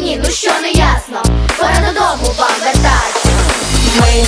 Мені, ну що не ясно, пора додому вам вертать. Ми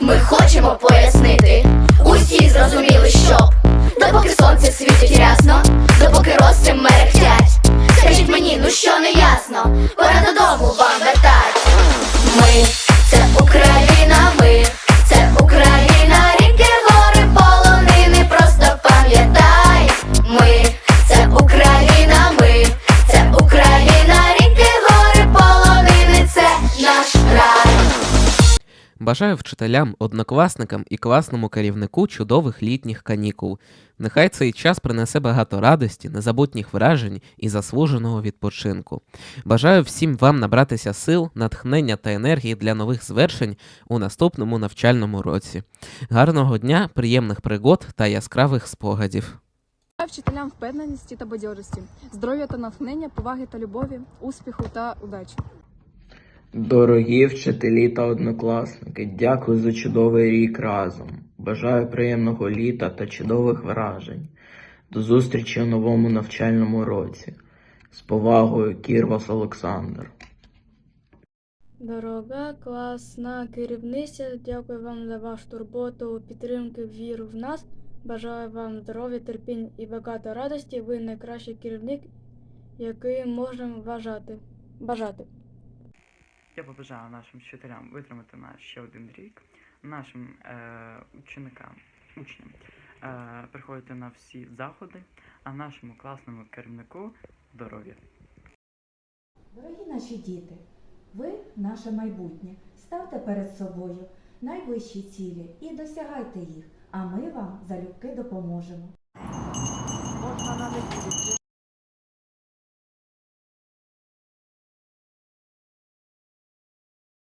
Ми хочемо пояснити, усі зрозуміли, щоб допоки сонце світить рясно, допоки роси мерехтять. Скажіть мені, ну що не ясно, пора додому вам вертать. Ми це Україна, Бажаю вчителям, однокласникам і класному керівнику чудових літніх канікул. Нехай цей час принесе багато радості, незабутніх вражень і заслуженого відпочинку. Бажаю всім вам набратися сил, натхнення та енергії для нових звершень у наступному навчальному році. Гарного дня, приємних пригод та яскравих спогадів. Вчителям впевненості та бадьорості, здоров'я та натхнення, поваги та любові, успіху та удачі. Дорогі вчителі та однокласники, дякую за чудовий рік разом. Бажаю приємного літа та чудових вражень. До зустрічі у новому навчальному році. З повагою, Кірвас Олександр. Дорога класна керівниця, дякую вам за вашу турботу, підтримки, віру в нас. Бажаю вам здоров'я, терпіння і багато радості. Ви найкращий керівник, який можемо вважати. Бажати. Я побажаю нашим вчителям витримати нас ще один рік, нашим е, ученикам, учням е, приходити на всі заходи, а нашому класному керівнику здоров'я. Дорогі наші діти, ви наше майбутнє. Ставте перед собою найвищі цілі і досягайте їх, а ми вам залюбки допоможемо.